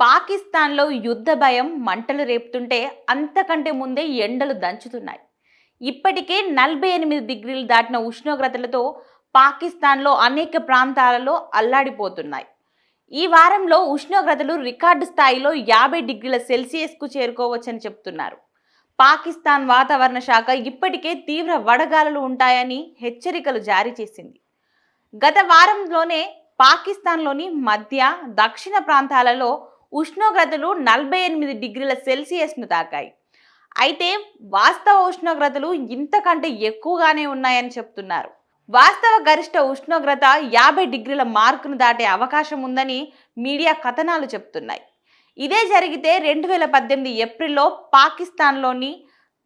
పాకిస్తాన్లో యుద్ధ భయం మంటలు రేపుతుంటే అంతకంటే ముందే ఎండలు దంచుతున్నాయి. ఇప్పటికే నలభై ఎనిమిది డిగ్రీలు దాటిన ఉష్ణోగ్రతలతో పాకిస్తాన్లో అనేక ప్రాంతాలలో అల్లాడిపోతున్నాయి. ఈ వారంలో ఉష్ణోగ్రతలు రికార్డు స్థాయిలో యాభై డిగ్రీల సెల్సియస్కు చేరుకోవచ్చని చెప్తున్నారు. పాకిస్తాన్ వాతావరణ శాఖ ఇప్పటికే తీవ్ర వడగాలులు ఉంటాయని హెచ్చరికలు జారీ చేసింది. గత వారంలోనే పాకిస్తాన్లోని మధ్య దక్షిణ ప్రాంతాలలో ఉష్ణోగ్రతలు నలభై ఎనిమిది డిగ్రీల సెల్సియస్ను తాకాయి. అయితే వాస్తవ ఉష్ణోగ్రతలు ఇంతకంటే ఎక్కువగానే ఉన్నాయని చెప్తున్నారు. వాస్తవ గరిష్ట ఉష్ణోగ్రత యాభై డిగ్రీల మార్కును దాటే అవకాశం ఉందని మీడియా కథనాలు చెప్తున్నాయి. ఇదే జరిగితే రెండు వేల పద్దెనిమిది ఏప్రిల్లో పాకిస్తాన్లోని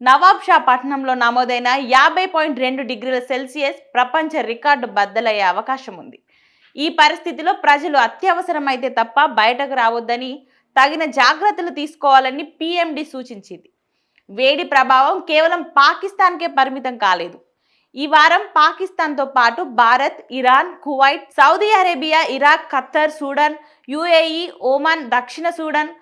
నవాబ్ షా పట్టణంలో నమోదైన యాభై పాయింట్ రెండు డిగ్రీల సెల్సియస్ ప్రపంచ రికార్డు బద్దలయ్యే అవకాశం ఉంది. ఈ పరిస్థితిలో ప్రజలు అత్యవసరమైతే తప్ప బయటకు రావద్దని తగిన జాగ్రత్తలు తీసుకోవాలని పిఎండి సూచించింది. వేడి ప్రభావం కేవలం పాకిస్తాన్కే పరిమితం కాలేదు. ఈ వారం పాకిస్తాన్తో పాటు Bharat Iran Kuwait Saudi Arabia Iraq Qatar Sudan UAE Oman దక్షిణ Sudan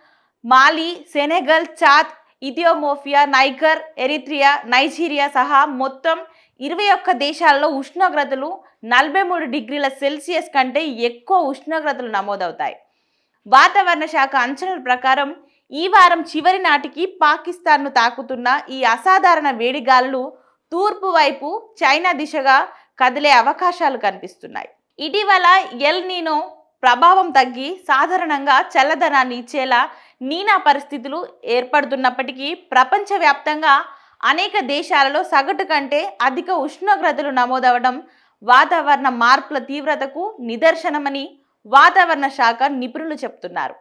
Mali Senegal Chad Ethiopia Niger Eritrea Nigeria సహా మొత్తం ఇరవై ఒక్క దేశాల్లో ఉష్ణోగ్రతలు నలభై మూడు డిగ్రీల సెల్సియస్ కంటే ఎక్కువ ఉష్ణోగ్రతలు నమోదవుతాయి. వాతావరణ శాఖ అంచనాల ప్రకారం ఈ వారం చివరి నాటికి పాకిస్తాన్ను తాకుతున్న ఈ అసాధారణ వేడిగాళ్ళు తూర్పు వైపు చైనా దిశగా కదిలే అవకాశాలు కనిపిస్తున్నాయి. ఇటీవల ఎల్ నీనో ప్రభావం తగ్గి సాధారణంగా చల్లదనాన్ని ఇచ్చేలా నీనా పరిస్థితులు ఏర్పడుతున్నప్పటికీ ప్రపంచవ్యాప్తంగా అనేక దేశాలలో సగటు కంటే అధిక ఉష్ణోగ్రతలు నమోదవడం వాతావరణ మార్పుల తీవ్రతకు నిదర్శనమని వాతావరణ శాఖ నిపుణులు చెప్తున్నారు.